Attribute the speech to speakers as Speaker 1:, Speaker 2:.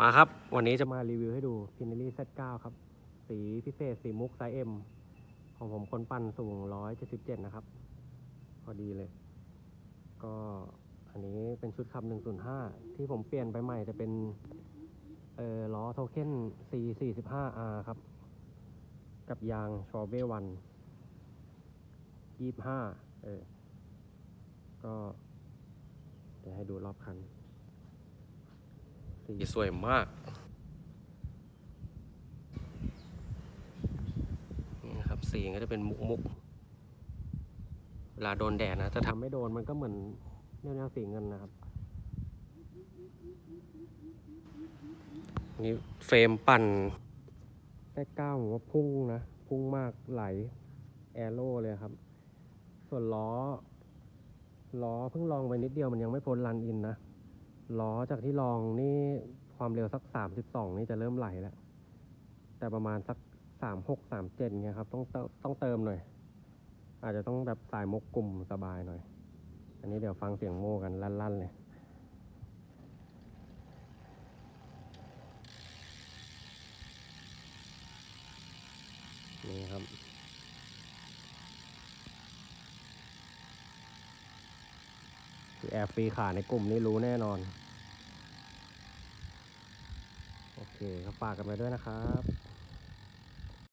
Speaker 1: มาครับ วันนี้จะมารีวิวให้ดูพิน e รี่ Z9 ครับ สีพิเศษสีมุกไซส์ M ของผมคนปั่นสูง177นะครับ พอดีเลย ก็อันนี้เป็นชุดขับ105ที่ผมเปลี่ยนไปใหม่จะเป็นเอ่อล้อโทเค็น C45R ครับ กับยางชอเบวัน25เออ ก็เดี๋ยวให้ดูรอบคัน สีสวยมากนี่นะครับ สีก็จะเป็นมุกมุกเวลาโดนแดดนะจะทำไม่โดนมันก็เหมือนแนวแนวๆสีเงินนะครับนี่เฟรมปั่นแค่เก้าผมว่าพุ่งนะ พุ่งมากไหล แอโร่เลยครับ ส่วนล้อ ล้อเพิ่งลองไปนิดเดียวมันยังไม่พ้นรันอินนะ ล้อจากที่ลองนี่ความเร็วสักสามสิบสองนี่จะเริ่มไหลแล้ว แต่ประมาณสักสามหกสามเจ็ดเนี่ยครับต้องต้องเติมหน่อย อาจจะต้องแบบสายมกกลุ่มสบายหน่อย อันนี้เดี๋ยวฟังเสียงโม่กันลั่นๆเลยนี่ครับคือแอร์ฟรีขาในกลุ่มนี้รู้แน่นอน โอ เคครับฝากกันไปด้วยนะครับ